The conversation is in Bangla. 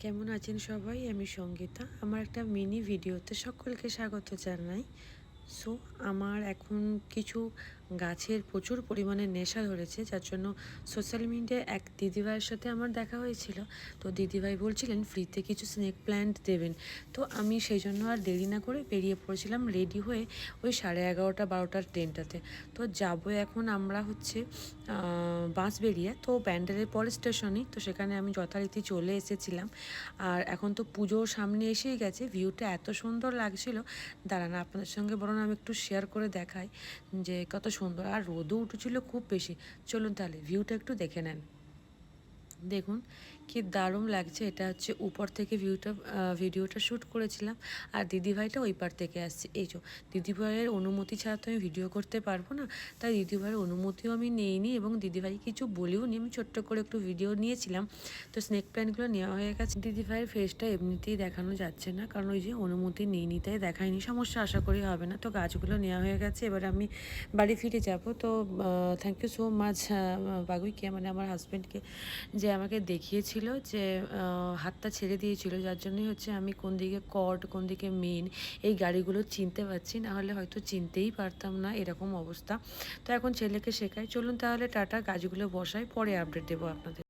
কেমন আছেন সবাই? আমি সঙ্গীতা। আমার একটা মিনি ভিডিওতে সকলকে স্বাগত জানাই। সো আমার এখন কিছু গাছের প্রচুর পরিমাণে নেশা ধরেছে, যার জন্য সোশ্যাল মিডিয়ায় এক দিদিভাইয়ের সাথে আমার দেখা হয়েছিল। তো দিদিভাই বলছিলেন ফ্রিতে কিছু স্নেক প্ল্যান্ট দেবেন। তো আমি সেই জন্য আর দেরি না করে বেরিয়ে পড়েছিলাম রেডি হয়ে ওই সাড়ে এগারোটা বারোটার ট্রেনটাতে তো যাব এখন আমরা হচ্ছে বাঁশবেরিয়া তো প্যান্ডেলের পরের স্টেশনেই তো সেখানে আমি যথারীতি চলে এসেছিলাম। আর এখন তো পুজোর সামনে এসেই গেছে ভিউটা এত সুন্দর লাগছিল। দাঁড়ান, আপনাদের সঙ্গে বরং আমি একটু শেয়ার করে দেখাই যে কত সুন্দর আর রোদও উঠেছিল খুব বেশি। চলুন তাহলে ভিউটা একটু দেখে নেন। দেখুন কি দারুণ লাগছে, এটা হচ্ছে উপর থেকে ভিউটা ভিডিওটা শ্যুট করেছিলাম। আর দিদিভাইটা ওই পার থেকে আসছে। এই যে, দিদিভাইয়ের অনুমতি ছাড়া তো আমি ভিডিও করতে পারব না। তাই দিদিভাইয়ের অনুমতিও আমি নিইনি এবং দিদিভাই কিছু বলেও নি। আমি ছোট্ট করে একটু ভিডিও নিয়েছিলাম। তো স্নেক প্ল্যান্টগুলো নেওয়া হয়ে গেছে। দিদিভাইয়ের ফেসটা এমনিতেই দেখানো যাচ্ছে না। কারণ ওই যে অনুমতি নিইনি, তাই দেখায়নি। সমস্যা আশা করি হবে না। তো গাছগুলো নেওয়া হয়ে গেছে। এবার আমি বাড়ি ফিরে যাব। তো থ্যাংক ইউ সো মাচ বাগুইকে মানে আমার হাজব্যান্ডকে যে আমাকে দেখিয়েছিল। যে হাতটা ছেড়ে দিয়েছিল। যার জন্যই হচ্ছে আমি কোন দিকে কট কোন দিকে মেন এই গাড়িগুলো চিনতে পারছি। না হলে হয়তো চিনতেই পারতাম না এরকম অবস্থা। তো এখন ছেলেকে শেখাই। চলুন তাহলে টাটা, গাছগুলো বসাই। পরে আপডেট দেবো আপনাদের।